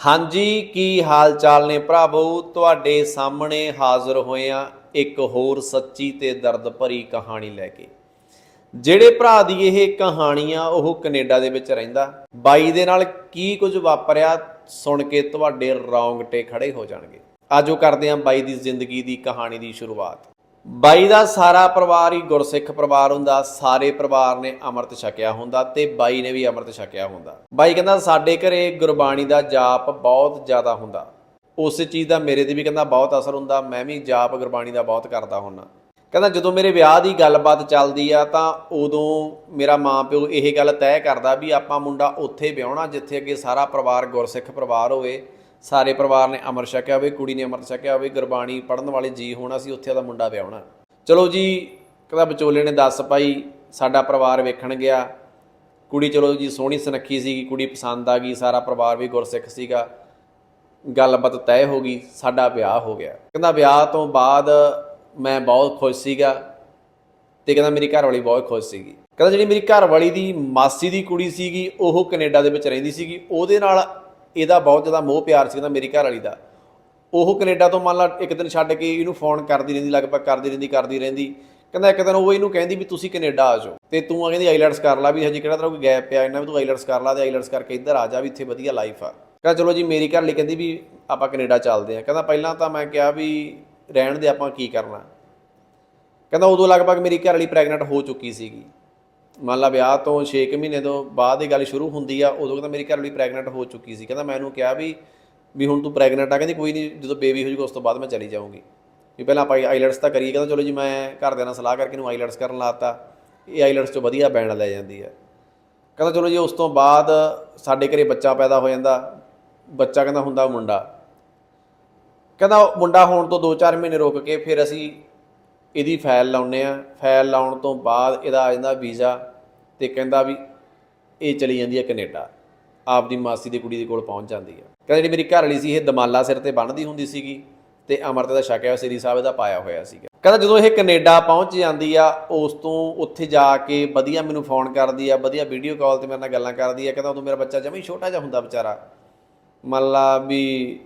ਹਾਂਜੀ, ਕੀ ਹਾਲ ਚਾਲ ਨੇ ਭਰਾਵੋ? ਤੁਹਾਡੇ ਸਾਹਮਣੇ ਹਾਜ਼ਰ ਹੋਏ ਆ ਇੱਕ ਹੋਰ ਸੱਚੀ ਤੇ ਦਰਦ ਭਰੀ ਕਹਾਣੀ ਲੈ ਕੇ। ਜਿਹੜੇ ਭਰਾ ਦੀ ਇਹ ਕਹਾਣੀ ਆ ਉਹ ਕੈਨੇਡਾ ਦੇ ਵਿੱਚ ਰਹਿੰਦਾ। ਬਾਈ ਦੇ ਨਾਲ ਕੀ ਕੁਝ ਵਾਪਰਿਆ, ਸੁਣ ਕੇ ਤੁਹਾਡੇ ਰੌਂਗਟੇ ਖੜੇ ਹੋ ਜਾਣਗੇ। ਆਜੋ ਕਰਦੇ ਹਾਂ ਬਾਈ ਦੀ ਜ਼ਿੰਦਗੀ ਦੀ ਕਹਾਣੀ ਦੀ ਸ਼ੁਰੂਆਤ। ਬਾਈ ਦਾ ਸਾਰਾ ਪਰਿਵਾਰ ਹੀ ਗੁਰਸਿੱਖ ਪਰਿਵਾਰ ਹੁੰਦਾ, ਸਾਰੇ ਪਰਿਵਾਰ ਨੇ ਅੰਮ੍ਰਿਤ ਛਕਿਆ ਹੁੰਦਾ ਤੇ ਬਾਈ ਨੇ ਵੀ ਅੰਮ੍ਰਿਤ ਛਕਿਆ ਹੁੰਦਾ। ਬਾਈ ਕਹਿੰਦਾ, ਸਾਡੇ ਘਰੇ ਗੁਰਬਾਣੀ ਦਾ ਜਾਪ ਬਹੁਤ ਜ਼ਿਆਦਾ ਹੁੰਦਾ। ਉਸ ਚੀਜ਼ ਦਾ ਮੇਰੇ ਤੇ ਵੀ ਕਹਿੰਦਾ ਬਹੁਤ ਅਸਰ ਹੁੰਦਾ, ਮੈਂ ਵੀ ਜਾਪ ਗੁਰਬਾਣੀ ਦਾ ਬਹੁਤ ਕਰਦਾ ਹੁੰਦਾ। ਕਹਿੰਦਾ, ਜਦੋਂ ਮੇਰੇ ਵਿਆਹ ਦੀ ਗੱਲਬਾਤ ਚੱਲਦੀ ਆ ਤਾਂ ਉਦੋਂ ਮੇਰਾ ਮਾਂ ਪਿਓ ਇਹ ਗੱਲ ਤੈਅ ਕਰਦਾ ਵੀ ਆਪਾਂ ਮੁੰਡਾ ਉੱਥੇ ਵਿਆਹਣਾ, ਜਿੱਥੇ ਅੱਗੇ ਸਾਰਾ ਪਰਿਵਾਰ ਗੁਰਸਿੱਖ ਪਰਿਵਾਰ ਹੋਵੇ। ਸਾਰੇ ਪਰਿਵਾਰ ਨੇ ਅਮਰ ਛਕਿਆ ਹੋਵੇ, ਕੁੜੀ ਨੇ ਅਮਰ ਛਕਿਆ ਹੋਵੇ, ਗੁਰਬਾਣੀ ਪੜਨ ਵਾਲੇ ਜੀ ਹੋਣਾ ਸੀ, ਉੱਥੇ ਦਾ ਮੁੰਡਾ ਵਿਆਹਣਾ ਚਲੋ ਜੀ ਕਹਿੰਦਾ ਵਿਚੋਲੇ ਨੇ ਦੱਸ ਪਾਈ, ਸਾਡਾ ਪਰਿਵਾਰ ਵੇਖਣ ਗਿਆ। ਕੁੜੀ ਚਲੋ ਜੀ ਸੋਹਣੀ ਸੁਨੱਖੀ ਸੀਗੀ, ਕੁੜੀ ਪਸੰਦ ਆ ਗਈ, ਸਾਰਾ ਪਰਿਵਾਰ ਵੀ ਗੁਰਸਿੱਖ ਸੀਗਾ। ਗੱਲਬਾਤ ਤੈਅ ਹੋ ਗਈ, ਸਾਡਾ ਵਿਆਹ ਹੋ ਗਿਆ। ਕਹਿੰਦਾ ਵਿਆਹ ਤੋਂ ਬਾਅਦ ਮੈਂ ਬਹੁਤ ਖੁਸ਼ ਸੀਗਾ ਤੇ ਕਹਿੰਦਾ ਮੇਰੀ ਘਰ ਵਾਲੀ ਬਹੁਤ ਖੁਸ਼ ਸੀਗੀ। ਕਹਿੰਦਾ ਜਿਹੜੀ ਮੇਰੀ ਘਰ ਵਾਲੀ ਦੀ ਮਾਸੀ ਦੀ ਕੁੜੀ ਸੀਗੀ, ਉਹ ਕੈਨੇਡਾ ਦੇ ਵਿੱਚ ਰਹਿੰਦੀ ਸੀਗੀ, ਉਹਦੇ ਨਾਲ ਇਹਦਾ ਬਹੁਤ ਜ਼ਿਆਦਾ ਮੋਹ ਪਿਆਰ ਸੀ ਕਹਿੰਦਾ ਮੇਰੀ ਘਰ ਵਾਲੀ ਦਾ। ਉਹ ਕੈਨੇਡਾ ਤੋਂ ਮੰਨ ਲਾ ਇੱਕ ਦਿਨ ਛੱਡ ਕੇ ਇਹਨੂੰ ਫੋਨ ਕਰਦੀ ਰਹਿੰਦੀ, ਲਗਭਗ ਕਰਦੀ ਰਹਿੰਦੀ ਕਰਦੀ ਰਹਿੰਦੀ। ਕਹਿੰਦਾ ਇੱਕ ਦਿਨ ਉਹ ਇਹਨੂੰ ਕਹਿੰਦੀ ਵੀ ਤੁਸੀਂ ਕੈਨੇਡਾ ਆ ਜਾਓ ਤੇ ਤੂੰ ਆ ਕਹਿੰਦੀ ਆਈਲੈਟਸ ਕਰ ਲਾ ਵੀ ਹਜੇ ਕਿਹੜਾ ਤੇਰਾ ਕੋਈ ਗੈਪ ਪਿਆ ਇਹਨਾਂ ਵੀ ਤੂੰ ਆਈਲੈਟਸ ਕਰ ਲਾ ਤੇ ਆਈਲੈਟਸ ਕਰਕੇ ਇੱਧਰ ਆ ਜਾ ਵੀ ਇੱਥੇ ਵਧੀਆ ਲਾਈਫ ਆ। ਕਹਿੰਦਾ ਚਲੋ ਜੀ, ਮੇਰੀ ਘਰ ਲਈ ਕਹਿੰਦੀ ਵੀ ਆਪਾਂ ਕੈਨੇਡਾ ਚੱਲਦੇ ਆ ਕਹਿੰਦਾ ਪਹਿਲਾਂ ਤਾਂ ਮੈਂ ਕਿਹਾ ਵੀ ਰਹਿਣ ਦੇ ਆਪਾਂ ਕੀ ਕਰਨਾ। ਕਹਿੰਦਾ ਉਦੋਂ ਲਗਭਗ ਮੇਰੀ ਘਰ ਵਾਲੀ ਪ੍ਰੈਗਨੈਂਟ ਹੋ ਚੁੱਕੀ ਸੀਗੀ। ਮੰਨ ਲਾ ਵਿਆਹ ਤੋਂ 6 ਮਹੀਨੇ ਤੋਂ ਬਾਅਦ ਇਹ ਗੱਲ ਸ਼ੁਰੂ ਹੁੰਦੀ ਆ, ਉਦੋਂ ਕਹਿੰਦਾ ਮੇਰੀ ਘਰ ਵਾਲੀ ਪ੍ਰੈਗਨੈਂਟ ਹੋ ਚੁੱਕੀ ਸੀ। ਕਹਿੰਦਾ ਮੈਂ ਇਹਨੂੰ ਕਿਹਾ ਵੀ ਵੀ ਹੁਣ ਤੂੰ ਪ੍ਰੈਗਨੈਂਟ ਆ, ਕਹਿੰਦੀ ਕੋਈ ਨਹੀਂ, ਜਦੋਂ ਬੇਬੀ ਹੋ ਜਾਊਗਾ ਉਸ ਤੋਂ ਬਾਅਦ ਮੈਂ ਚਲੀ ਜਾਊਂਗੀ। ਵੀ ਪਹਿਲਾਂ ਆਪਾਂ ਆਈਲੈਟਸ ਤਾਂ ਕਰੀਏ, ਕਹਿੰਦਾ ਚਲੋ ਜੀ ਮੈਂ ਘਰਦਿਆਂ ਨਾਲ ਸਲਾਹ ਕਰਕੇ ਇਹਨੂੰ ਆਈਲੈਟਸ ਕਰਨ ਲਾਤਾ। ਇਹ ਆਈਲੈਟਸ ਚੋਂ ਵਧੀਆ ਬੈਂਡ ਲੈ ਜਾਂਦੀ ਹੈ ਕਹਿੰਦਾ ਚਲੋ ਜੀ ਉਸ ਤੋਂ ਬਾਅਦ ਸਾਡੇ ਘਰੇ ਬੱਚਾ ਪੈਦਾ ਹੋ ਜਾਂਦਾ। ਬੱਚਾ ਕਹਿੰਦਾ ਹੁੰਦਾ ਮੁੰਡਾ। ਕਹਿੰਦਾ ਮੁੰਡਾ ਹੋਣ ਤੋਂ 2-4 ਮਹੀਨੇ ਰੁਕ ਕੇ ਫਿਰ ਅਸੀਂ ਇਹਦੀ ਫਾਈਲ ਲਾਉਨੇ ਆ ਫਾਈਲ ਲਾਉਣ ਤੋਂ ਬਾਅਦ ਇਹਦਾ ਆ ਜਾਂਦਾ ਵੀਜ਼ਾ ਤੇ ਕਹਿੰਦਾ ਵੀ ਇਹ ਚਲੀ ਜਾਂਦੀ ਹੈ ਕੈਨੇਡਾ। ਆਪਦੀ ਮਾਸੀ ਦੀ ਕੁੜੀ ਦੇ ਕੋਲ ਪਹੁੰਚ ਜਾਂਦੀ ਹੈ। ਕਹਿੰਦਾ ਜਿਹੜੀ ਮੇਰੀ ਘਰ ਵਾਲੀ ਸੀ, ਇਹ ਦਮਾਲਾ ਸਿਰ ਤੇ ਬੰਨ੍ਹਦੀ ਹੁੰਦੀ ਸੀਗੀ ਤੇ ਅਮਰਤ ਦਾ ਛਕਿਆ ਹੋਇਆ ਸ੍ਰੀ ਸਾਹਿਬ ਇਹਦਾ ਪਾਇਆ ਹੋਇਆ ਸੀਗਾ। ਕਹਿੰਦਾ ਜਦੋਂ ਇਹ ਕੈਨੇਡਾ ਪਹੁੰਚ ਜਾਂਦੀ ਆ, ਉਸ ਤੋਂ ਉੱਥੇ ਜਾ ਕੇ ਵਧੀਆ ਮੈਨੂੰ ਫੋਨ ਕਰਦੀ ਆ, ਵਧੀਆ ਵੀਡੀਓ ਕਾਲ ਤੇ ਮੇਰੇ ਨਾਲ ਗੱਲਾਂ ਕਰਦੀ ਆ, ਕਹਿੰਦਾ ਉਦੋਂ ਮੇਰਾ ਬੱਚਾ ਜਮਾ ਛੋਟਾ ਜਿਹਾ ਹੁੰਦਾ ਵਿਚਾਰਾ। ਮੰਨ ਲਾ ਵੀ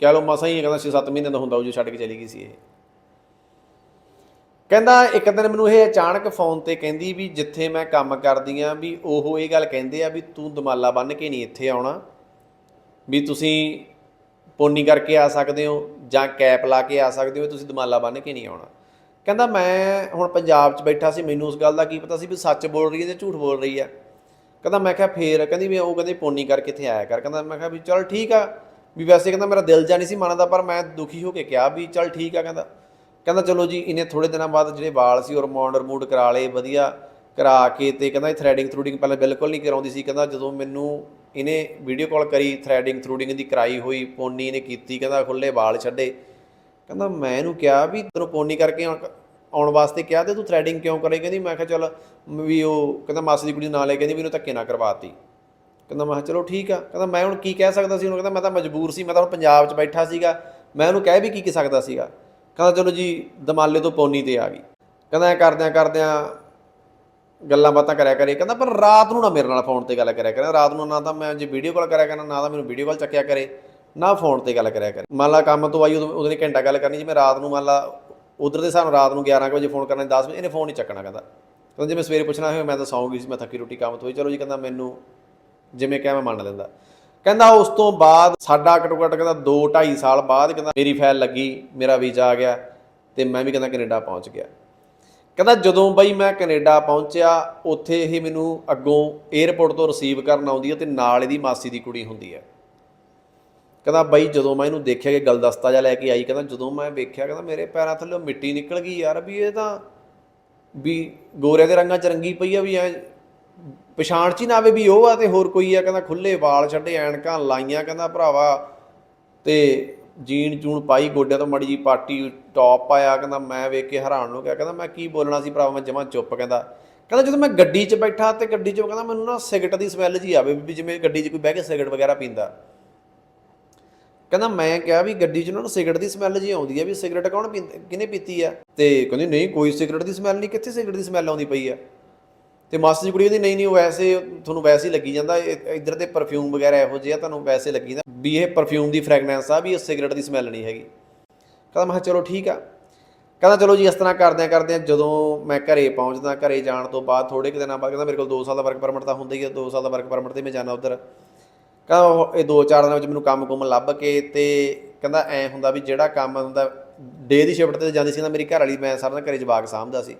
ਕਹਿ ਲਓ ਮਸਾਂ ਹੀ ਕਹਿੰਦਾ 6-7 ਮਹੀਨੇ ਦਾ ਹੁੰਦਾ ਉਹ ਜੋ ਛੱਡ ਕੇ ਚਲੀ ਗਈ ਸੀ ਇਹ। ਕਹਿੰਦਾ ਇੱਕ ਦਿਨ ਮੈਨੂੰ ਇਹ ਅਚਾਨਕ ਫੋਨ ਤੇ ਕਹਿੰਦੀ ਵੀ ਜਿੱਥੇ ਮੈਂ ਕੰਮ ਕਰਦੀ ਆ ਵੀ ਉਹ ਇਹ ਗੱਲ ਕਹਿੰਦੇ ਆ ਵੀ ਤੂੰ ਦਮਾਲਾ ਬੰਨ ਕੇ ਨਹੀਂ ਇੱਥੇ ਆਉਣਾ। ਵੀ ਤੁਸੀਂ ਪੋਨੀ ਕਰਕੇ ਆ ਸਕਦੇ ਹੋ ਜਾਂ ਕੈਪ ਲਾ ਕੇ ਆ ਸਕਦੇ ਹੋ, ਤੁਸੀਂ ਦਮਾਲਾ ਬੰਨ ਕੇ ਨਹੀਂ ਆਉਣਾ। ਕਹਿੰਦਾ ਮੈਂ ਹੁਣ ਪੰਜਾਬ 'ਚ ਬੈਠਾ ਸੀ, ਮੈਨੂੰ ਉਸ ਗੱਲ ਦਾ ਕੀ ਪਤਾ ਸੀ ਵੀ ਸੱਚ ਬੋਲ ਰਹੀ ਹੈ ਜਾਂ ਝੂਠ ਬੋਲ ਰਹੀ ਹੈ। ਕਹਿੰਦਾ ਮੈਂ ਕਿਹਾ ਫੇਰ, ਕਹਿੰਦੀ ਵੀ ਉਹ ਕਹਿੰਦੇ ਪੋਨੀ ਕਰਕੇ ਇੱਥੇ ਆਇਆ ਕਰ। ਕਹਿੰਦਾ ਮੈਂ ਕਿਹਾ ਵੀ ਚਲ ਠੀਕ ਆ, ਵੀ ਵੈਸੇ ਕਹਿੰਦਾ ਮੇਰਾ ਦਿਲ ਜਾ ਨਹੀਂ ਸੀ ਮੰਨਦਾ, ਪਰ ਮੈਂ ਦੁਖੀ ਹੋ ਕੇ ਕਿਹਾ ਵੀ ਚਲ ਠੀਕ ਆ, ਕਹਿੰਦਾ। ਕਹਿੰਦਾ ਚਲੋ ਜੀ, ਇਹਨੇ ਥੋੜੇ ਦਿਨਾਂ ਬਾਅਦ ਜਿਹੜੇ ਵਾਲ ਸੀ, ਉਹ ਰਿਮੌਂਡ ਰਿਮੂਡ ਕਰਾ ਲਏ, ਵਧੀਆ ਕਰਾ ਕੇ ਤੇ ਕਹਿੰਦਾ ਇਹ ਥ੍ਰੈਡਿੰਗ ਥਰੂਡਿੰਗ ਪਹਿਲਾਂ ਬਿਲਕੁਲ ਨਹੀਂ ਕਰਾਉਂਦੀ ਸੀ। ਕਹਿੰਦਾ ਜਦੋਂ ਮੈਨੂੰ ਇਹਨੇ ਵੀਡੀਓ ਕਾਲ ਕਰੀ ਥ੍ਰੈਡਿੰਗ ਥਰੂਡਿੰਗ ਦੀ ਕਰਾਈ ਹੋਈ, ਪੋਨੀ ਨੇ ਕੀਤੀ, ਕਹਿੰਦਾ ਖੁੱਲੇ ਵਾਲ ਛੱਡੇ। ਕਹਿੰਦਾ ਮੈਂ ਇਹਨੂੰ ਕਿਹਾ ਵੀ ਤੈਨੂੰ ਪੋਨੀ ਕਰਕੇ ਆਉਣ- ਵਾਸਤੇ ਕਿਹਾ ਤੇ ਤੂੰ ਥ੍ਰੈਡਿੰਗ ਕਿਉਂ ਕਰੇ? ਕਹਿੰਦੀ ਮੈਂ ਕਿਹਾ ਚੱਲ ਵੀ ਉਹ ਕਹਿੰਦਾ ਮਾਸੀ ਦੀ ਕੁੜੀ ਨਾਲ ਲੈ ਕਹਿੰਦੀ ਵੀ ਇਹਨੂੰ ਧੱਕੇ ਨਾ ਕਰਵਾਤੀ। ਕਹਿੰਦਾ ਮੈਂ ਕਿਹਾ ਚਲੋ ਠੀਕ ਆ। ਕਹਿੰਦਾ ਮੈਂ ਹੁਣ ਕੀ ਕਹਿ ਸਕਦਾ ਸੀ? ਉਹਨੂੰ ਕਹਿੰਦਾ ਮੈਂ ਤਾਂ ਮਜਬੂਰ ਸੀ, ਮੈਂ ਤਾਂ ਹੁਣ ਪੰਜਾਬ 'ਚ ਬੈਠਾ ਸੀਗਾ। ਮੈਂ ਉਹਨੂੰ ਕਹਿ ਵੀ ਕੀ ਕੀ ਸਕਦਾ ਸੀਗਾ? ਕਹਿੰਦਾ ਚਲੋ ਜੀ, ਦਮਾਲੇ ਤੋਂ ਪੌਨੀ ਤੇ ਆ ਗਈ। ਕਹਿੰਦਾ ਐ ਕਰਦਿਆਂ ਕਰਦਿਆਂ ਗੱਲਾਂ ਬਾਤਾਂ ਕਰਿਆ ਕਰੇ ਕਹਿੰਦਾ ਪਰ ਰਾਤ ਨੂੰ ਨਾ ਮੇਰੇ ਨਾਲ ਫੋਨ ਤੇ ਗੱਲ ਕਰਿਆ ਕਰੇ ਰਾਤ ਨੂੰ ਨਾ ਤਾਂ ਮੈਂ ਜੇ ਵੀਡੀਓ ਕਾਲ ਕਰਿਆ ਕਰਨਾ ਨਾ ਤਾਂ ਮੈਨੂੰ ਵੀਡੀਓ ਕਾਲ ਚੱਕਿਆ ਕਰੇ, ਨਾ ਫੋਨ ਤੇ ਗੱਲ ਕਰਿਆ ਕਰੇ। ਮੰਨ ਲਾ ਕੰਮ ਤੋਂ ਆਈ, ਉਦੋਂ ਉਹਦੇ ਨੇ ਘੰਟਾ ਗੱਲ ਕਰਨੀ, ਜਿਵੇਂ ਰਾਤ ਨੂੰ ਮੰਨ ਲਾ ਉਧਰ ਦੇ ਸਾਨੂੰ ਰਾਤ ਨੂੰ 11 ਕੁ ਵਜੇ ਫੋਨ ਕਰਨਾ 10 ਵਜੇ, ਇਹਨੇ ਫੋਨ ਨਹੀਂ ਚੱਕਣਾ ਕਹਿੰਦਾ। ਕਹਿੰਦਾ ਜੇ ਮੈਂ ਸਵੇਰੇ ਪੁੱਛਣਾ ਹੋਵੇ, ਮੈਂ ਤਾਂ ਸੌਂ ਗਈ ਸੀ, ਮੈਂ ਥੱਕੀ ਰੋਟੀ ਕੰਮ ਤੋਂ ਹੋਈ ਚਲੋ ਜੀ, ਕਹਿੰਦਾ ਮੈਨੂੰ ਜਿਵੇਂ ਕਿਹਾ ਮੈਂ ਮੰਨ ਲੈਂਦਾ। ਕਹਿੰਦਾ ਉਸ ਤੋਂ ਬਾਅਦ ਸਾਡਾ ਘੱਟੋ ਘੱਟ ਕਹਿੰਦਾ 2 2.5 ਸਾਲ ਬਾਅਦ ਕਹਿੰਦਾ ਮੇਰੀ ਫਾਈਲ ਲੱਗੀ, ਮੇਰਾ ਵੀਜ਼ਾ ਆ ਗਿਆ ਤੇ ਮੈਂ ਵੀ ਕਹਿੰਦਾ ਕੈਨੇਡਾ ਪਹੁੰਚ ਗਿਆ। ਕਹਿੰਦਾ ਜਦੋਂ ਬਈ ਮੈਂ ਕੈਨੇਡਾ ਪਹੁੰਚਿਆ, ਉੱਥੇ ਇਹ ਮੈਨੂੰ ਅੱਗੋਂ 에ਅਰਪੋਰਟ ਤੋਂ ਰਿਸੀਵ ਕਰਨ ਆਉਂਦੀ ਹੈ ਤੇ ਨਾਲ ਇਹਦੀ ਮਾਸੀ ਦੀ ਕੁੜੀ ਹੁੰਦੀ ਹੈ। ਕਹਿੰਦਾ ਬਈ ਜਦੋਂ ਮੈਂ ਇਹਨੂੰ ਦੇਖਿਆ ਕਿ ਗਲਦਸਤਾ ਜਿਹਾ ਲੈ ਕੇ ਆਈ, ਕਹਿੰਦਾ ਜਦੋਂ ਮੈਂ ਵੇਖਿਆ, ਕਹਿੰਦਾ ਮੇਰੇ ਪੈਰਾਂ ਥੱਲੇ ਮਿੱਟੀ ਨਿਕਲ ਗਈ ਯਾਰ ਵੀ ਇਹ ਤਾਂ ਵੀ ਗੋਰੇ ਦੇ ਰੰਗਾਂ ਚ ਰੰਗੀ ਪਈ ਆ, ਵੀ ਐ ਪਛਾਣ ਚ ਹੀ ਨਾ ਆਵੇ ਵੀ ਉਹ ਆ ਤੇ ਹੋਰ ਕੋਈ ਆ, ਕਹਿੰਦਾ ਖੁੱਲੇ ਵਾਲ ਛੱਡੇ, ਐਨਕਾਂ ਲਾਈਆਂ, ਕਹਿੰਦਾ ਭਰਾਵਾ ਤੇ ਜੀਨ ਜੂਨ ਪਾਈ, ਗੋਡਿਆਂ ਤੋਂ ਮੜੀ ਜੀ ਪਾਟੀ, ਟੌਪ ਪਾਇਆ, ਕਹਿੰਦਾ ਮੈਂ ਵੇਖ ਕੇ ਹੈਰਾਨ ਹੋ ਗਿਆ, ਕਹਿੰਦਾ ਮੈਂ ਕੀ ਬੋਲਣਾ ਸੀ ਭਰਾਵਾ, ਮੈਂ ਜਮਾਂ ਚੁੱਪ, ਕਹਿੰਦਾ ਕਹਿੰਦਾ ਜਦੋਂ ਮੈਂ ਗੱਡੀ 'ਚ ਬੈਠਾ ਤੇ ਗੱਡੀ 'ਚ ਕਹਿੰਦਾ ਮੈਨੂੰ ਨਾ ਸਿਗਰਟ ਦੀ ਸਮੈਲ ਜੀ ਆਵੇ ਵੀ ਜਿਵੇਂ ਗੱਡੀ 'ਚ ਕੋਈ ਬਹਿ ਕੇ ਸਿਗਰਟ ਵਗੈਰਾ ਪੀਂਦਾ। ਕਹਿੰਦਾ ਮੈਂ ਕਿਹਾ ਵੀ ਗੱਡੀ 'ਚ ਉਹਨਾਂ ਨੂੰ ਸਿਗਰਟ ਦੀ ਸਮੈਲ ਜੀ ਆਉਂਦੀ ਹੈ ਵੀ ਸਿਗਰਟ ਕੌਣ ਪੀਂਦਾ, ਕਿਹਨੇ ਪੀਤੀ ਆ? ਤੇ ਕਹਿੰਦੀ, ਨਹੀਂ, ਕੋਈ ਸਿਗਰਟ ਦੀ ਸਮੈਲ ਨਹੀਂ, ਕਿੱਥੇ ਸਿਗਰਟ ਦੀ ਸਮੈਲ ਆਉਂਦੀ ਪਈ ਆ? ਤੇ ਮਾਸੀ ਦੀ ਕੁੜੀ ਕਹਿੰਦੀ, ਨਹੀਂ ਨਹੀਂ, ਉਹ ਵੈਸੇ ਤੁਹਾਨੂੰ ਵੈਸੇ ਹੀ ਲੱਗੀ ਜਾਂਦਾ। ਇਹ- ਇੱਧਰ ਦੇ ਪਰਫਿਊਮ ਵਗੈਰਾ ਇਹੋ ਜਿਹਾ ਤੁਹਾਨੂੰ ਵੈਸੇ ਲੱਗੀ ਜਾਂਦਾ। ਵੀ ਇਹ ਪਰਫਿਊਮ ਦੀ ਫ੍ਰੈਗਨੈਂਸ ਆ, ਵੀ ਇਹ ਸਿਗਰਟ ਦੀ ਸਮੈਲ ਨਹੀਂ ਹੈਗੀ। ਕਹਿੰਦਾ, ਮੈਂ ਕਿਹਾ, ਚਲੋ, ਠੀਕ ਆ। ਕਹਿੰਦਾ, ਚਲੋ ਜੀ, ਇਸ ਤਰ੍ਹਾਂ ਕਰਦਿਆਂ ਕਰਦਿਆਂ ਜਦੋਂ ਮੈਂ ਘਰੇ ਪਹੁੰਚਦਾ, ਘਰੇ ਜਾਣ ਤੋਂ ਬਾਅਦ ਥੋੜੇ ਕੁ ਦਿਨਾਂ ਬਾਅਦ ਕਹਿੰਦਾ, ਮੇਰੇ ਕੋਲ 2 ਸਾਲ ਦਾ ਵਰਕ ਪਰਮਿਟ ਤਾਂ ਹੁੰਦਾ ਹੀ ਆ 2 ਸਾਲ ਦਾ ਵਰਕ ਪਰਮਿਟ ਤੇ ਮੈਂ ਜਾਣਾ ਉਧਰ। ਕਹਿੰਦਾ, ਉਹ ਇਹ 2-4 ਦਿਨਾਂ ਵਿੱਚ ਮੈਨੂੰ ਕੰਮ ਕੁਮ ਲੱਭ ਕੇ ਤੇ ਕਹਿੰਦਾ, ਐ ਹੁੰਦਾ ਵੀ ਜਿਹੜਾ ਕੰਮ ਹੁੰਦਾ ਡੇ ਦੀ ਸ਼ਿਫਟ ਤੇ ਜਾਂਦੀ ਸੀ ਨਾ ਮੇਰੀ ਘਰ ਵਾਲੀ ਮੈਂ ਸਾਰਾ ਦਿਨ ਘਰੇ ਜਵਾਕ ਸਾਂਭਦਾ ਸੀ।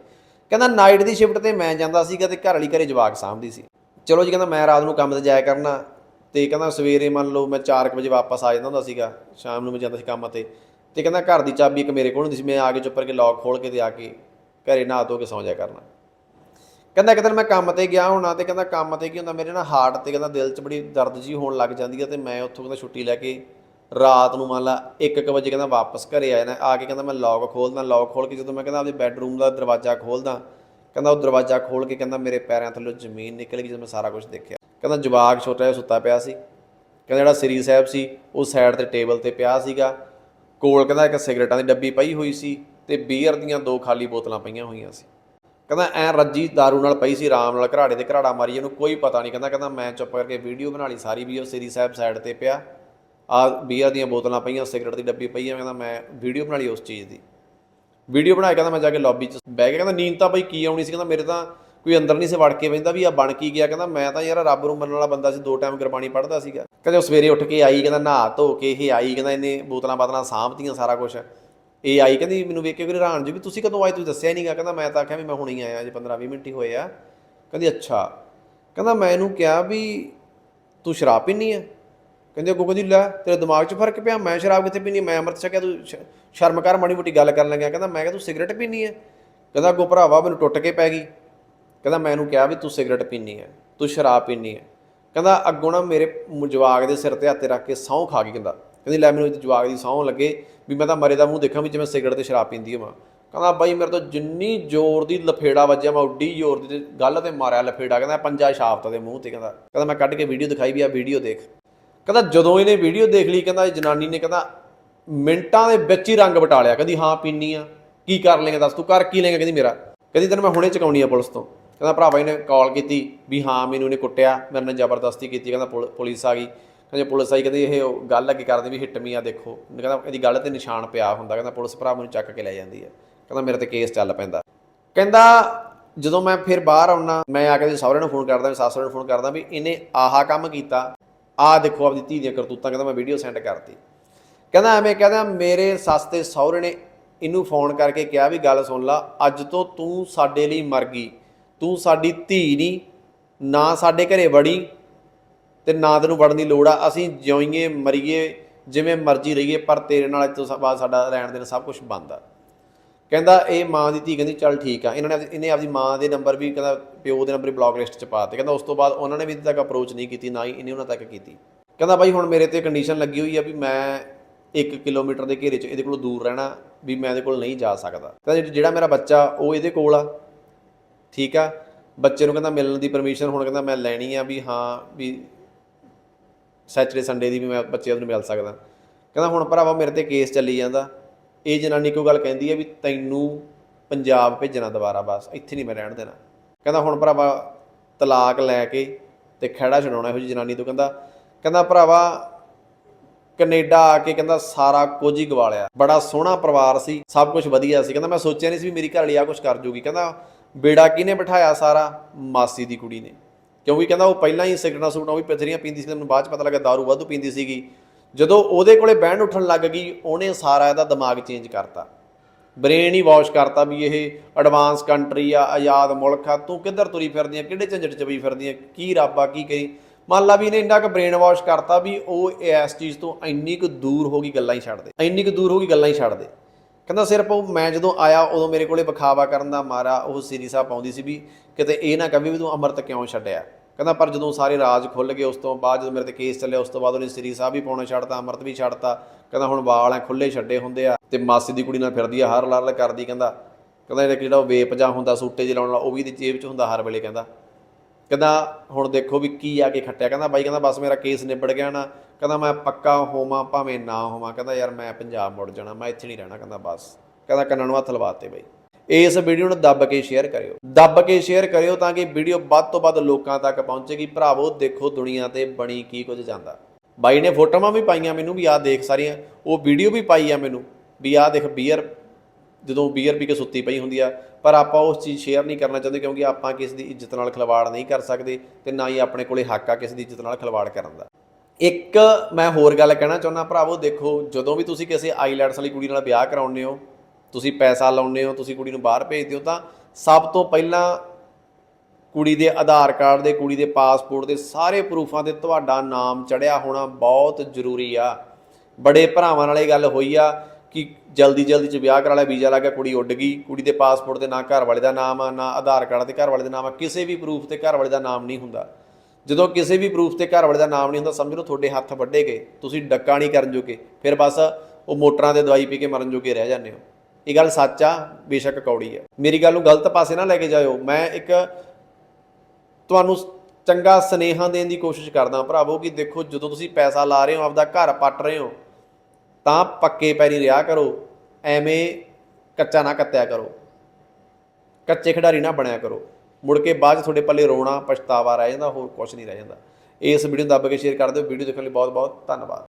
ਕਹਿੰਦਾ ਨਾਈਟ ਦੀ ਸ਼ਿਫਟ ਤੇ ਮੈਂ ਜਾਂਦਾ ਸੀਗਾ ਤੇ ਘਰ ਵਾਲੀ ਘਰੇ ਜਵਾਕ ਸਾਂਭਦੀ ਸੀ। ਚਲੋ ਜੀ, ਕਹਿੰਦਾ ਮੈਂ ਰਾਤ ਨੂੰ ਕੰਮ ਤੇ ਜਾਇਆ ਕਰਨਾ ਤੇ ਕਹਿੰਦਾ ਸਵੇਰੇ ਮੰਨ ਲਓ ਮੈਂ 4 ਵਜੇ ਵਾਪਸ ਆ ਜਾਂਦਾ ਹੁੰਦਾ ਸੀਗਾ, ਸ਼ਾਮ ਨੂੰ ਮੈਂ ਜਾਂਦਾ ਸੀ ਕੰਮ ਤੇ। ਤੇ ਕਹਿੰਦਾ ਘਰ ਦੀ ਚਾਬੀ ਇੱਕ ਮੇਰੇ ਕੋਲ ਹੁੰਦੀ ਸੀ, ਮੈਂ ਆ ਕੇ ਚੁੱਪਰ ਕੇ ਲੌਕ ਖੋਲ ਕੇ ਤੇ ਆ ਕੇ ਘਰੇ ਨਹਾ ਧੋ ਕੇ ਸੌਂ ਜਾਇਆ ਕਰਨਾ। ਕਹਿੰਦਾ ਇੱਕ ਦਿਨ ਮੈਂ ਕੰਮ ਤੇ ਗਿਆ ਹੋਣਾ ਤੇ ਕਹਿੰਦਾ ਕੰਮ ਤੇ ਕੀ ਹੁੰਦਾ, ਮੇਰੇ ਨਾ ਹਾਰਟ ਤੇ ਕਹਿੰਦਾ ਦਿਲ 'ਚ ਬੜੀ ਦਰਦ ਜੀ ਹੋਣ ਲੱਗ ਜਾਂਦੀ ਹੈ ਤੇ ਮੈਂ ਉੱਥੋਂ ਕਹਿੰਦਾ ਛੁੱਟੀ ਲੈ ਕੇ ਰਾਤ ਨੂੰ ਮੰਨ ਲਾ 1:00 ਵਜੇ ਕਹਿੰਦਾ ਵਾਪਸ ਘਰੇ ਆ ਜਾਣਾ, ਆ ਕੇ ਕਹਿੰਦਾ ਮੈਂ ਲੌਕ ਖੋਲਦਾ ਲੌਕ ਖੋਲ ਕੇ ਜਦੋਂ ਮੈਂ ਕਹਿੰਦਾ ਆਪਦੇ ਬੈੱਡਰੂਮ ਦਾ ਦਰਵਾਜ਼ਾ ਖੋਲਦਾ, ਕਹਿੰਦਾ ਉਹ ਦਰਵਾਜ਼ਾ ਖੋਲ ਕੇ ਕਹਿੰਦਾ ਮੇਰੇ ਪੈਰਾਂ ਥੱਲੋਂ ਜ਼ਮੀਨ ਨਿਕਲ ਗਈ ਜਦੋਂ ਮੈਂ ਸਾਰਾ ਕੁਝ ਦੇਖਿਆ। ਕਹਿੰਦਾ ਜਵਾਕ ਛੋਟਾ ਜਿਹਾ ਸੁੱਤਾ ਪਿਆ ਸੀ। ਕਹਿੰਦਾ ਜਿਹੜਾ ਸ੍ਰੀ ਸਾਹਿਬ ਸੀ, ਉਹ ਸਾਈਡ ਤੇ ਟੇਬਲ ਤੇ ਪਿਆ ਸੀਗਾ। ਕੋਲ ਕਹਿੰਦਾ ਇੱਕ ਸਿਗਰਟਾਂ ਦੀ ਡੱਬੀ ਪਈ ਹੋਈ ਸੀ ਤੇ ਬੀਅਰ ਦੀਆਂ ਦੋ ਖਾਲੀ ਬੋਤਲਾਂ ਪਈਆਂ ਹੋਈਆਂ ਸੀ। ਕਹਿੰਦਾ ਐ ਰੱਜੀ दारू ਨਾਲ ਪਈ ਸੀ, ਆਰਾਮ ਨਾਲ ਘਰਾੜੇ ਤੇ ਘਰਾੜਾ ਮਾਰੀ ਇਹਨੂੰ ਕੋਈ ਪਤਾ ਨਹੀਂ। ਕਹਿੰਦਾ ਕਹਿੰਦਾ ਮੈਂ ਚੁੱਪ ਕਰਕੇ ਵੀਡੀਓ ਬਣਾ ਲਈ, ਸਾਰੀ ਵੀ ਉਹ ਸ੍ਰੀ ਸਾਹਿਬ ਸਾਈਡ ਤੇ ਪਿਆ। ਆ ਬੀਅਰ ਦੀਆਂ ਬੋਤਲਾਂ ਪਈਆਂ, ਸਿਗਰਟ ਦੀ ਡੱਬੀ ਪਈ ਆ ਕਹਿੰਦਾ ਮੈਂ ਵੀਡੀਓ ਬਣਾ ਲਈ ਉਸ ਚੀਜ਼ ਦੀ। ਵੀਡੀਓ ਬਣਾ ਕੇ ਕਹਿੰਦਾ ਮੈਂ ਜਾ ਕੇ ਲੌਬੀ 'ਚ ਬਹਿ ਗਿਆ, ਕਹਿੰਦਾ ਨੀਂਦ ਤਾਂ ਬਈ ਕੀ ਆਉਣੀ ਸੀ, ਕਹਿੰਦਾ ਮੇਰੇ ਤਾਂ ਕੋਈ ਅੰਦਰ ਨਹੀਂ ਸੀ, ਵੜ ਕੇ ਬਹਿੰਦਾ ਵੀ ਆ, ਬਣ ਕੀ ਗਿਆ, ਕਹਿੰਦਾ ਮੈਂ ਤਾਂ ਯਾਰ ਰੱਬ ਨੂੰ ਮੰਨਣ ਵਾਲਾ ਬੰਦਾ ਸੀ, ਦੋ ਟਾਈਮ ਗੁਰਬਾਣੀ ਪੜ੍ਹਦਾ ਸੀਗਾ। ਕਹਿੰਦਾ ਉਹ ਸਵੇਰੇ ਉੱਠ ਕੇ ਆਈ, ਕਹਿੰਦਾ ਨਹਾ ਧੋ ਕੇ, ਇਹ ਆਈ, ਕਹਿੰਦਾ ਇਹਨੇ ਬੋਤਲਾਂ ਬਾਤਲਾਂ ਸਾਂਭਤੀਆਂ ਸਾਰਾ ਕੁਝ ਇਹ ਆਈ, ਕਹਿੰਦੀ ਮੈਨੂੰ ਵੇਖ ਕੇ ਵੀ ਹੈਰਾਨ ਜੀ ਵੀ ਤੁਸੀਂ ਕਦੋਂ ਆਏ, ਤੁਸੀਂ ਦੱਸਿਆ ਹੀ ਨਹੀਂਗਾ ਕਹਿੰਦਾ ਮੈਂ ਤਾਂ ਆਖਿਆ ਵੀ ਮੈਂ ਹੁਣੇ ਹੀ ਆਇਆ, ਅਜੇ 15 20 ਮਿੰਟ ਹੀ ਹੋਏ ਆ। ਕਹਿੰਦੀ ਅੱਛਾ। ਕਹਿੰਦਾ ਮੈਂ ਇਹਨੂੰ ਕਿਹਾ ਵੀ ਤੂੰ ਸ਼ਰਾਬ ਪੀਨੀ ਆ? ਕਹਿੰਦੇ ਅੱਗੋਂ ਕਹਿੰਦੀ ਲੈ, ਤੇਰੇ ਦਿਮਾਗ 'ਚ ਫ਼ਰਕ ਪਿਆ, ਮੈਂ ਸ਼ਰਾਬ ਕਿੱਥੇ ਪੀਨੀ ਮੈਂ ਅੰਮ੍ਰਿਤ ਛਕਿਆ, ਤੂੰ ਸ਼- ਸ਼ਰਮ ਕਰ, ਮਾੜੀ ਮੋਟੀ ਗੱਲ ਕਰਨ ਲੱਗਿਆ। ਕਹਿੰਦਾ, ਮੈਂ ਕਿਹਾ, ਤੂੰ ਸਿਗਰਟ ਪੀਨੀ ਹੈ? ਕਹਿੰਦਾ ਅੱਗੋਂ ਭਰਾਵਾ ਮੈਨੂੰ ਟੁੱਟ ਕੇ ਪੈ ਗਈ। ਕਹਿੰਦਾ, ਮੈਂ ਇਹਨੂੰ ਕਿਹਾ ਵੀ ਤੂੰ ਸਿਗਰਟ ਪੀਨੀ ਹੈ, ਤੂੰ ਸ਼ਰਾਬ ਪੀਨੀ ਹੈ। ਕਹਿੰਦਾ, ਅੱਗੋਂ ਨਾ ਮੇਰੇ ਮੁ- ਜਵਾਕ ਦੇ ਸਿਰ ਤੇ ਹੱਥ ਰੱਖ ਕੇ ਸਹੁੰ ਖਾ ਗਈ, ਕਹਿੰਦਾ। ਕਹਿੰਦੀ, ਲੈ, ਮੈਨੂੰ ਜਵਾਕ ਦੀ ਸਹੁੰ ਲੱਗੇ ਵੀ ਮੈਂ ਤਾਂ ਮਰੇ ਦਾ ਮੂੰਹ ਦੇਖਾਂ ਵੀ ਜਿਵੇਂ ਸਿਗਰਟ ਤੇ ਸ਼ਰਾਬ ਪੀਂਦੀ ਹਾਂ ਕਹਿੰਦਾ, ਬਾਈ, ਮੇਰੇ ਤੋਂ ਜਿੰਨੀ ਜ਼ੋਰ ਦੀ ਲਫੇੜਾ ਵੱਜਿਆ, ਮੈਂ ਉੱਡੀ ਜ਼ੋਰ ਦੀ ਗੱਲ ਤੇ ਮਾਰਿਆ ਲਫੇੜਾ। ਕਹਿੰਦਾ, ਪੰਜਾ ਸ਼ਾਫਤ ਦੇ ਮੂੰਹ ਤੇ, ਕਹਿੰਦਾ। ਕਹਿੰਦਾ, ਮੈਂ ਕੱਢ ਕੇ ਵੀਡੀਓ ਦਿਖਾਈ ਵੀ ਆ, ਵੀਡੀਓ ਦੇਖ। ਕਹਿੰਦਾ ਜਦੋਂ ਇਹਨੇ ਵੀਡੀਓ ਦੇਖ ਲਈ, ਕਹਿੰਦਾ ਇਹ ਜਨਾਨੀ ਨੇ ਕਹਿੰਦਾ ਮਿੰਟਾਂ ਦੇ ਵਿੱਚ ਹੀ ਰੰਗ ਬਟਾ ਲਿਆ। ਕਹਿੰਦੀ, ਹਾਂ, ਪੀਨੀ ਆ। ਕੀ ਕਰ ਲੇਗਾ ਦੱਸ ਤੂੰ? ਕਰ ਕੀ ਲੇਗਾ ਕਹਿੰਦੀ, ਮੇਰਾ। ਕਹਿੰਦੀ, ਤੈਨੂੰ ਮੈਂ ਹੁਣੇ ਚਕਾਉਣੀ ਆ ਪੁਲਿਸ ਤੋਂ। ਕਹਿੰਦਾ, ਭਰਾਵਾ, ਇਹਨੇ ਕਾਲ ਕੀਤੀ ਵੀ, ਹਾਂ, ਮੈਨੂੰ ਇਹਨੇ ਕੁੱਟਿਆ। ਮੇਰੇ ਨਾਲ ਜ਼ਬਰਦਸਤੀ ਕੀਤੀ। ਕਹਿੰਦਾ, ਪੁਲ- ਪੁਲਿਸ ਆ ਗਈ। ਕਹਿੰਦੇ, ਪੁਲਿਸ ਆਈ। ਕਹਿੰਦੀ, ਇਹ ਉਹ ਗੱਲ ਅੱਗੇ ਕਰਦੇ ਵੀ ਹਿੱਟ ਮੀ ਆ, ਦੇਖੋ। ਕਹਿੰਦਾ, ਇਹਦੀ ਗੱਲ ਤੇ ਨਿਸ਼ਾਨ ਪਿਆ ਹੁੰਦਾ। ਕਹਿੰਦਾ, ਪੁਲਿਸ ਭਰਾ ਮੈਨੂੰ ਚੱਕ ਕੇ ਲੈ ਜਾਂਦੀ ਹੈ ਕਹਿੰਦਾ, ਮੇਰੇ ਤੇ ਕੇਸ ਚੱਲ ਪੈਂਦਾ। ਕਹਿੰਦਾ, ਜਦੋਂ ਮੈਂ ਫਿਰ ਬਾਹਰ ਆਉਣਾ ਮੈਂ ਆ ਕੇ ਸਹੁਰੇ ਨੂੰ ਫੋਨ ਕਰਦਾ ਵੀ ਸੱਸ ਨੂੰ ਫੋਨ ਕਰਦਾ ਵੀ ਇਹਨੇ ਆਹਾ ਕੰਮ ਕੀਤਾ। ਆਹ ਦੇਖੋ ਆਪਦੀ ਧੀ ਦੀਆਂ ਕਰਤੂਤਾਂ, ਕਹਿੰਦਾ ਮੈਂ ਵੀਡੀਓ ਸੈਂਡ ਕਰਤੀ। ਕਹਿੰਦਾ ਐਵੇਂ ਕਹਿੰਦਾ ਮੇਰੇ ਸੱਸ ਤੇ ਸਹੁਰੇ ਨੇ ਇਹਨੂੰ ਫੋਨ ਕਰਕੇ ਕਿਹਾ ਵੀ ਗੱਲ ਸੁਣ ਲਾ, ਅੱਜ ਤੋਂ ਤੂੰ ਸਾਡੇ ਲਈ ਮਰ ਗਈ, ਤੂੰ ਸਾਡੀ ਧੀ ਨਹੀਂ, ਨਾ ਸਾਡੇ ਘਰੇ ਵੜੀ ਤੇ ਨਾ ਤੈਨੂੰ ਵੜਨ ਦੀ ਲੋੜ ਆ, ਅਸੀਂ ਜਿਉਈਏ ਮਰੀਏ, ਜਿਵੇਂ ਮਰਜ਼ੀ ਰਹੀਏ, ਪਰ ਤੇਰੇ ਨਾਲ ਅੱਜ ਤੋਂ ਬਾਅਦ ਸਾਡਾ ਰਹਿਣ ਦੇਣ ਸਭ ਕੁਝ ਬੰਦ ਆ। ਕਹਿੰਦਾ ਇਹ ਮਾਂ ਦੀ ਧੀ ਕਹਿੰਦੀ ਚੱਲ ਠੀਕ ਆ। ਇਹਨਾਂ ਨੇ ਆਪਦੀ- ਇਹਨੇ ਆਪਦੀ ਮਾਂ ਦੇ ਨੰਬਰ ਵੀ ਕਹਿੰਦਾ ਪਿਓ ਦੇ ਨੰਬਰ ਵੀ ਬਲੌਕ ਲਿਸਟ 'ਚ ਪਾਤੇ ਕਹਿੰਦਾ ਉਸ ਤੋਂ ਬਾਅਦ ਉਹਨਾਂ ਨੇ ਵੀ ਇਹਦੇ ਤੱਕ ਅਪਰੋਚ ਨਹੀਂ ਕੀਤੀ, ਨਾ ਹੀ ਇਹਨੇ ਉਹਨਾਂ ਤੱਕ ਕੀਤੀ। ਕਹਿੰਦਾ ਬਾਈ ਹੁਣ ਮੇਰੇ ਤੇ ਕੰਡੀਸ਼ਨ ਲੱਗੀ ਹੋਈ ਆ ਵੀ ਮੈਂ 1 ਕਿਲੋਮੀਟਰ ਦੇ ਘੇਰੇ 'ਚ ਇਹਦੇ ਕੋਲੋਂ ਦੂਰ ਰਹਿਣਾ ਵੀ ਮੈਂ ਇਹਦੇ ਕੋਲ ਨਹੀਂ ਜਾ ਸਕਦਾ। ਕਹਿੰਦਾ ਜਿਹੜਾ ਮੇਰਾ ਬੱਚਾ ਉਹ ਇਹਦੇ ਕੋਲ ਆ। ਠੀਕ ਆ? ਬੱਚੇ ਨੂੰ ਕਹਿੰਦਾ ਮਿਲਣ ਦੀ ਪਰਮਿਸ਼ਨ ਹੁਣ ਕਹਿੰਦਾ ਮੈਂ ਲੈਣੀ ਆ ਵੀ ਹਾਂ ਵੀ ਸੈਚਰਡੇ ਸੰਡੇ ਦੀ ਵੀ ਮੈਂ ਬੱਚੇ ਨੂੰ ਮਿਲ ਸਕਦਾ। ਕਹਿੰਦਾ ਹੁਣ ਭਰਾਵਾ ਮੇਰੇ ਤੇ ਕੇਸ ਚੱਲੀ ਜਾਂਦਾ। ਇਹ ਜਨਾਨੀ ਕੋਈ ਗੱਲ ਕਹਿੰਦੀ ਹੈ ਵੀ ਤੈਨੂੰ ਪੰਜਾਬ ਭੇਜਣਾ ਦੁਬਾਰਾ ਬਸ, ਇੱਥੇ ਨਹੀਂ ਮੈਂ ਰਹਿਣ ਦੇਣਾ। ਕਹਿੰਦਾ ਹੁਣ ਭਰਾਵਾ ਤਲਾਕ ਲੈ ਕੇ ਤੇ ਖਹਿੜਾ ਛਡਾਉਣਾ ਇਹੋ ਜਿਹੀ ਜਨਾਨੀ ਤੋਂ। ਕਹਿੰਦਾ ਕਹਿੰਦਾ ਭਰਾਵਾ ਕੈਨੇਡਾ ਆ ਕੇ ਕਹਿੰਦਾ ਸਾਰਾ ਕੁਝ ਹੀ ਗਵਾ ਲਿਆ ਬੜਾ ਸੋਹਣਾ ਪਰਿਵਾਰ ਸੀ, ਸਭ ਕੁਝ ਵਧੀਆ ਸੀ। ਕਹਿੰਦਾ ਮੈਂ ਸੋਚਿਆ ਨਹੀਂ ਸੀ ਵੀ ਮੇਰੀ ਘਰ ਵਾਲੀ ਆ ਕੁਝ ਕਰ ਜੂਗੀ। ਕਹਿੰਦਾ ਬੇੜਾ ਕਿਹਨੇ ਬਿਠਾਇਆ ਸਾਰਾ? ਮਾਸੀ ਦੀ ਕੁੜੀ ਨੇ। ਕਿਉਂਕਿ ਕਹਿੰਦਾ ਉਹ ਪਹਿਲਾਂ ਹੀ ਸਿਗਰਟਾਂ ਸੂਟਾਂ ਉਹ ਵੀ ਪਥਰੀਆਂ ਪੀਂਦੀ ਸੀ, ਤੇ ਮੈਨੂੰ ਬਾਅਦ ਚ ਪਤਾ ਲੱਗਾ दारू ਵਾਧੂ ਪੀਂਦੀ ਸੀਗੀ। ਜਦੋਂ ਉਹਦੇ ਕੋਲੇ ਬਹਿਣ ਉੱਠਣ ਲੱਗ ਗਈ, ਉਹਨੇ ਸਾਰਾ ਇਹਦਾ ਦਿਮਾਗ ਚੇਂਜ ਕਰਤਾ। ਬ੍ਰੇਨ ਹੀ ਵਾਸ਼ ਕਰਤਾ ਵੀ ਇਹ ਐਡਵਾਂਸ ਕੰਟਰੀ ਆ, ਆਜ਼ਾਦ ਮੁਲਕ ਆ, ਤੂੰ ਕਿੱਧਰ ਤੁਰੀ ਫਿਰਦੀ ਆ, ਕਿਹੜੇ ਝੰਜਟ ਚ ਵੀ ਫਿਰਦੀ ਆ, ਕੀ ਰੱਬ ਆ, ਕੀ ਕਹੀ। ਮੰਨ ਲਾ ਵੀ ਇਹਨੇ ਇੰਨਾ ਕੁ ਬ੍ਰੇਨ ਵਾਸ਼ ਕਰਤਾ ਵੀ ਉਹ ਇਸ ਚੀਜ਼ ਤੋਂ ਇੰਨੀ ਕੁ ਦੂਰ ਹੋ ਗਈ ਗੱਲਾਂ ਹੀ ਛੱਡ ਦੇ ਇੰਨੀ ਕੁ ਦੂਰ ਹੋ ਗਈ ਗੱਲਾਂ ਹੀ ਛੱਡ ਦੇ ਕਹਿੰਦਾ ਸਿਰਫ ਉਹ ਮੈਂ ਜਦੋਂ ਆਇਆ ਉਦੋਂ ਮੇਰੇ ਕੋਲੇ ਵਿਖਾਵਾ ਕਰਨ ਦਾ ਮਾਰਾ, ਉਹ ਸੀਰੀ ਸਾਹਿਬ ਪਾਉਂਦੀ ਸੀ ਵੀ ਕਿਤੇ ਇਹ ਨਾ ਕਹੇ ਵੀ ਤੂੰ ਅੰਮ੍ਰਿਤ ਕਿਉਂ ਛੱਡਿਆ। ਕਹਿੰਦਾ, ਪਰ ਜਦੋਂ ਸਾਰੇ ਰਾਜ ਖੁੱਲ ਗਏ, ਉਸ ਤੋਂ ਬਾਅਦ ਜਦੋਂ ਮੇਰੇ ਤੇ ਕੇਸ ਚੱਲਿਆ, ਉਸ ਤੋਂ ਬਾਅਦ ਉਹਨੇ ਸ੍ਰੀ ਸਾਹਿਬ ਵੀ ਪਾਉਣਾ ਛੱਡਤਾ, ਅੰਮ੍ਰਿਤ ਵੀ ਛੱਡਤਾ। ਕਹਿੰਦਾ, ਹੁਣ ਵਾਲ ਐ ਖੁੱਲੇ ਛੱਡੇ ਹੁੰਦੇ ਆ ਤੇ ਮਾਸੀ ਦੀ ਕੁੜੀ ਨਾਲ ਫਿਰਦੀ ਆ, ਹਰ ਲਾਲ ਕਰਦੀ, ਕਹਿੰਦਾ। ਕਹਿੰਦਾ ਇਹ ਜਿਹੜਾ ਉਹ ਵੇਪ ਜਾਂ ਹੁੰਦਾ, ਸੂਟੇ ਜਿਹੇ ਲਾਉਣ ਵਾਲਾ, ਉਹ ਵੀ ਇਹਦੀ ਜੇਬ 'ਚ ਹੁੰਦਾ ਹਰ ਵੇਲੇ, ਕਹਿੰਦਾ। ਕਹਿੰਦਾ, ਹੁਣ ਦੇਖੋ ਵੀ ਕੀ ਆ ਕੇ ਖੱਟਿਆ। ਕਹਿੰਦਾ, ਬਾਈ ਕਹਿੰਦਾ, ਬਸ ਮੇਰਾ ਕੇਸ ਨਿਬੜ ਗਿਆ ਨਾ। ਕਹਿੰਦਾ, ਮੈਂ ਪੱਕਾ ਹੋਵਾਂ, ਭਾਵੇਂ ਨਾ ਹੋਵਾਂ। ਕਹਿੰਦਾ, ਯਾਰ ਮੈਂ ਪੰਜਾਬ ਮੁੜ ਜਾਣਾ, ਮੈਂ ਇੱਥੇ ਨਹੀਂ ਰਹਿਣਾ। ਕਹਿੰਦਾ, ਬਸ। ਕਹਿੰਦਾ, ਕੰਨਾਂ ਨੂੰ ਹੱਥ ਲਵਾਤੇ ਬਾਈ। ਇਸ ਵੀਡੀਓ ਨੂੰ ਦੱਬ ਕੇ ਸ਼ੇਅਰ ਕਰਿਓ। ਦੱਬ ਕੇ ਸ਼ੇਅਰ ਕਰਿਓ ਤਾਂ ਕਿ ਵੀਡੀਓ ਵੱਧ ਤੋਂ ਵੱਧ ਲੋਕਾਂ ਤੱਕ ਪਹੁੰਚੇਗੀ। ਭਰਾਵੋ, ਦੇਖੋ ਦੁਨੀਆ ਤੇ ਬਣੀ ਕੀ ਕੁਝ ਜਾਂਦਾ। ਬਾਈ ਨੇ ਫੋਟੋਆਂ ਵੀ ਪਾਈਆਂ ਮੈਨੂੰ, ਵੀ ਆਹ ਦੇਖ ਸਾਰੀਆਂ। ਉਹ ਵੀਡੀਓ ਵੀ ਪਾਈ ਆ ਮੈਨੂੰ, ਵੀ ਆਹ ਦੇਖ ਬੀਅਰ ਜਦੋਂ ਬੀਅਰ ਪੀ ਕੇ ਸੁੱਤੀ ਪਈ ਹੁੰਦੀ ਆ। ਪਰ ਆਪਾਂ ਉਸ ਚੀਜ਼ ਸ਼ੇਅਰ ਨਹੀਂ ਕਰਨਾ ਚਾਹੁੰਦੇ ਕਿਉਂਕਿ ਆਪਾਂ ਕਿਸੇ ਦੀ ਇੱਜ਼ਤ ਨਾਲ ਖਿਲਵਾੜ ਨਹੀਂ ਕਰ ਸਕਦੇ ਤੇ ਨਾ ਹੀ ਆਪਣੇ ਕੋਲੇ ਹੱਕ ਆ ਕਿਸੇ ਦੀ ਇੱਜ਼ਤ ਨਾਲ ਖਿਲਵਾੜ ਕਰਨ ਦਾ। ਇੱਕ ਮੈਂ ਹੋਰ ਗੱਲ ਕਹਿਣਾ ਚਾਹੁੰਦਾ, ਭਰਾਵੋ, ਦੇਖੋ ਜਦੋਂ ਵੀ ਤੁਸੀਂ ਕਿਸੇ ਆਈਲੈਟਸ ਵਾਲੀ ਕੁੜੀ ਨਾਲ ਵਿਆਹ ਕਰਾਉਂਦੇ ਹੋ ਤੁਸੀਂ ਪੈਸਾ ਲਾਉਂਦੇ ਹੋ, ਤੁਸੀਂ ਕੁੜੀ ਨੂੰ ਬਾਹਰ ਭੇਜਦੇ ਹੋ ਤਾਂ ਸਭ ਤੋਂ ਪਹਿਲਾਂ ਕੁੜੀ ਦੇ ਆਧਾਰ ਕਾਰਡ ਦੇ, ਕੁੜੀ ਦੇ ਪਾਸਪੋਰਟ ਦੇ ਸਾਰੇ ਪ੍ਰੂਫਾਂ ਤੇ ਤੁਹਾਡਾ ਨਾਮ ਚੜਿਆ ਹੋਣਾ ਬਹੁਤ ਜ਼ਰੂਰੀ ਆ। ਬੜੇ ਭਰਾਵਾਂ ਨਾਲ ਇਹ ਗੱਲ ਹੋਈ ਆ ਕਿ ਜਲਦੀ ਜਲਦੀ ਚ ਵਿਆਹ ਕਰਾ ਲਿਆ, ਵੀਜ਼ਾ ਲੱਗ ਗਿਆ ਕੁੜੀ ਉੱਡ ਗਈ, ਕੁੜੀ ਦੇ ਪਾਸਪੋਰਟ ਤੇ ਨਾ ਘਰ ਵਾਲੇ ਦਾ ਨਾਮ ਆ, ਨਾ ਆਧਾਰ ਕਾਰਡ ਤੇ ਘਰ ਵਾਲੇ ਦਾ ਨਾਮ ਆ, ਕਿਸੇ ਵੀ ਪ੍ਰੂਫ ਤੇ ਘਰ ਵਾਲੇ ਦਾ ਨਾਮ ਨਹੀਂ ਹੁੰਦਾ। ਜਦੋਂ ਕਿਸੇ ਵੀ ਪ੍ਰੂਫ ਤੇ ਘਰ ਵਾਲੇ ਦਾ ਨਾਮ ਨਹੀਂ ਹੁੰਦਾ, ਸਮਝ ਲਓ ਤੁਹਾਡੇ ਹੱਥ ਵੱਡੇ ਗਏ, ਤੁਸੀਂ ਡੱਕਾ ਨਹੀਂ ਕਰਨ ਜੋਗੇ, ਫਿਰ ਬਸ ਉਹ ਮੋਟਰਾਂ 'ਤੇ ਦਵਾਈ ਪੀ ਕੇ ਮਰਨ ਜੋਗੇ ਰਹਿ ਜਾਂਦੇ ਹੋ। ਇਹ ਗੱਲ ਸੱਚ ਆ, ਬੇਸ਼ੱਕ ਕੌੜੀ ਆ। ਮੇਰੀ ਗੱਲ ਨੂੰ ਗਲਤ ਪਾਸੇ ਨਾ ਲੈ ਕੇ ਜਾਇਓ। ਮੈਂ ਇੱਕ ਤੁਹਾਨੂੰ ਚੰਗਾ ਸਨੇਹਾ ਦੇਣ ਦੀ ਕੋਸ਼ਿਸ਼ ਕਰਦਾ ਭਰਾਵੋ ਕਿ ਦੇਖੋ, ਜਦੋਂ ਤੁਸੀਂ ਪੈਸਾ ਲਾ ਰਹੇ ਹੋ, ਆਪਦਾ ਘਰ ਪੱਟ ਰਹੇ ਹੋ, ਤਾਂ ਪੱਕੇ ਪੈਰੀ ਰਿਹਾ ਕਰੋ। ਐਵੇਂ ਕੱਚਾ ਨਾ ਕੱਤਿਆ ਕਰੋ। ਕੱਚੇ ਖਿਡਾਰੀ ਨਾ ਬਣਿਆ ਕਰੋ। ਮੁੜ ਕੇ ਬਾਅਦ 'ਚ ਤੁਹਾਡੇ ਪੱਲੇ ਰੋਣਾ, ਪਛਤਾਵਾ ਰਹਿ ਜਾਂਦਾ, ਹੋਰ ਕੁਝ ਨਹੀਂ ਰਹਿ ਜਾਂਦਾ। ਇਸ ਵੀਡੀਓ ਨੂੰ ਦੱਬ ਕੇ ਸ਼ੇਅਰ ਕਰ ਦਿਓ। ਵੀਡੀਓ ਦੇਖਣ ਲਈ ਬਹੁਤ ਬਹੁਤ ਧੰਨਵਾਦ।